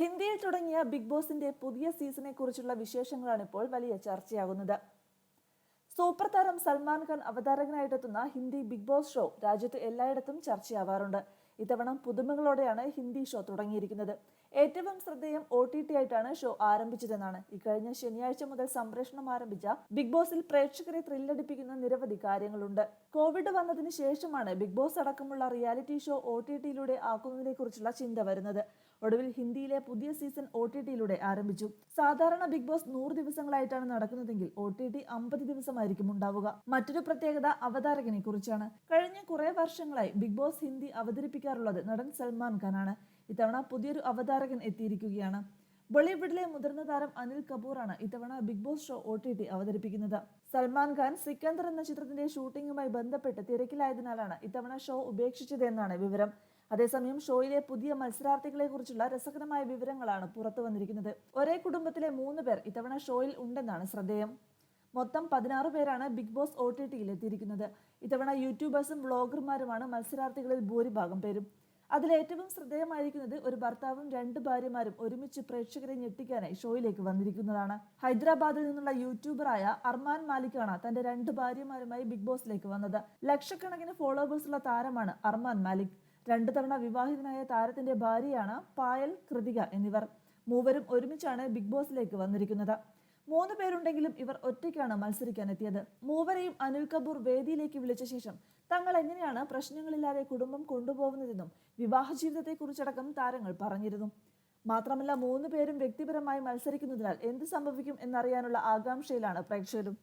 ഹിന്ദിയിൽ തുടങ്ങിയ ബിഗ് ബോസിന്റെ പുതിയ സീസണെ കുറിച്ചുള്ള വിശേഷങ്ങളാണ് ഇപ്പോൾ വലിയ ചർച്ചയാകുന്നത്. സൂപ്പർ താരം സൽമാൻ ഖാൻ അവതാരകനായിട്ടെത്തുന്ന ഹിന്ദി ബിഗ് ബോസ് ഷോ രാജ്യത്ത് എല്ലായിടത്തും ചർച്ചയാവാറുണ്ട്. ഇത്തവണ പുതുമകളോടെയാണ് ഹിന്ദി ഷോ തുടങ്ങിയിരിക്കുന്നത്. ഏറ്റവും ശ്രദ്ധേയം ഒ ടി ടി ആയിട്ടാണ് ഷോ ആരംഭിച്ചതെന്നാണ്. ഇക്കഴിഞ്ഞ ശനിയാഴ്ച മുതൽ സംപ്രേഷണം ആരംഭിച്ച ബിഗ് ബോസിൽ പ്രേക്ഷകരെ ത്രില്ലടിപ്പിക്കുന്ന നിരവധി കാര്യങ്ങളുണ്ട്. കോവിഡ് വന്നതിന് ശേഷമാണ് ബിഗ് ബോസ് അടക്കമുള്ള റിയാലിറ്റി ഷോ ഒ ടി ടിയിലൂടെ ആക്കുന്നതിനെ കുറിച്ചുള്ള ചിന്ത വരുന്നത്. ഒടുവിൽ ഹിന്ദിയിലെ പുതിയ സീസൺ ഒ ടി ടിയിലൂടെ ആരംഭിച്ചു. സാധാരണ ബിഗ് ബോസ് നൂറ് ദിവസങ്ങളായിട്ടാണ് നടക്കുന്നതെങ്കിൽ ഒ ടി ടി അമ്പത് ദിവസമായിരിക്കും ഉണ്ടാവുക. മറ്റൊരു പ്രത്യേകത അവതാരകനെ കുറിച്ചാണ് കഴിഞ്ഞ കുറെ വർഷങ്ങളായി ബിഗ് ബോസ് ഹിന്ദി അവതരിപ്പിക്കാറുള്ളത് നടൻ സൽമാൻ ഖാനാണ്. ഇത്തവണ പുതിയൊരു അവതാരകൻ എത്തിയിരിക്കുകയാണ്. ബോളിവുഡിലെ മുതിർന്ന താരം അനിൽ കപൂറാണ് ഇത്തവണ Bigg Boss show O T T അവതരിപ്പിക്കുന്നത്. സൽമാൻ ഖാൻ സിക്കന്ദർ എന്ന ചിത്രത്തിന്റെ ഷൂട്ടിംഗുമായി ബന്ധപ്പെട്ട് തിരക്കിലായതിനാലാണ് ഇത്തവണ ഷോ ഉപേക്ഷിച്ചതെന്നാണ് വിവരം. അതേസമയം ഷോയിലെ പുതിയ മത്സരാർത്ഥികളെ കുറിച്ചുള്ള രസകരമായ വിവരങ്ങളാണ് പുറത്തു വന്നിരിക്കുന്നത് ഒരേ കുടുംബത്തിലെ മൂന്ന് പേർ ഇത്തവണ ഷോയിൽ ഉണ്ടെന്നാണ് ശ്രദ്ധേയം. മൊത്തം പതിനാറ് പേരാണ് ബിഗ് ബോസ് ഒ ടി ടിയിൽ എത്തിയിരിക്കുന്നത്. ഇത്തവണ യൂട്യൂബേഴ്സും വ്ളോഗർമാരുമാണ് മത്സരാർത്ഥികളിൽ ഭൂരിഭാഗം പേരും. അതിലേറ്റവും ശ്രദ്ധേയമായിരിക്കുന്നത് ഒരു ഭർത്താവും രണ്ട് ഭാര്യമാരും ഒരുമിച്ച് പ്രേക്ഷകരെ ഞെട്ടിക്കാനായി ഷോയിലേക്ക് വന്നിരിക്കുന്നതാണ്. ഹൈദരാബാദിൽ നിന്നുള്ള യൂട്യൂബറായ അർമാൻ മാലിക്കാണ് തന്റെ രണ്ട് ഭാര്യമാരുമായി ബിഗ് ബോസിലേക്ക് വന്നത്. ലക്ഷക്കണക്കിന് ഫോളോവേഴ്സുള്ള താരമാണ് അർമാൻ മാലിക്. രണ്ടു തവണ വിവാഹിതനായ താരത്തിന്റെ ഭാര്യയാണ് പായൽ കൃതിക എന്നിവർ. മൂവരും ഒരുമിച്ചാണ് ബിഗ് ബോസിലേക്ക് വന്നിരിക്കുന്നത്. മൂന്ന് പേരുണ്ടെങ്കിലും ഇവർ ഒറ്റയ്ക്കാണ് മത്സരിക്കാൻ എത്തിയത് മൂവരെയും അനിൽ കപൂർ വേദിയിലേക്ക് വിളിച്ച ശേഷം തങ്ങൾ എങ്ങനെയാണ് പ്രശ്നങ്ങളില്ലാതെ കുടുംബം കൊണ്ടുപോകുന്നതെന്നും വിവാഹ ജീവിതത്തെക്കുറിച്ചടക്കം താരങ്ങൾ പറഞ്ഞിരുന്നു. മാത്രമല്ല മൂന്ന് പേരും വ്യക്തിപരമായി മത്സരിക്കുന്നതിനാൽ എന്ത് സംഭവിക്കും എന്നറിയാനുള്ള ആകാംക്ഷയിലാണ് പ്രേക്ഷകരും.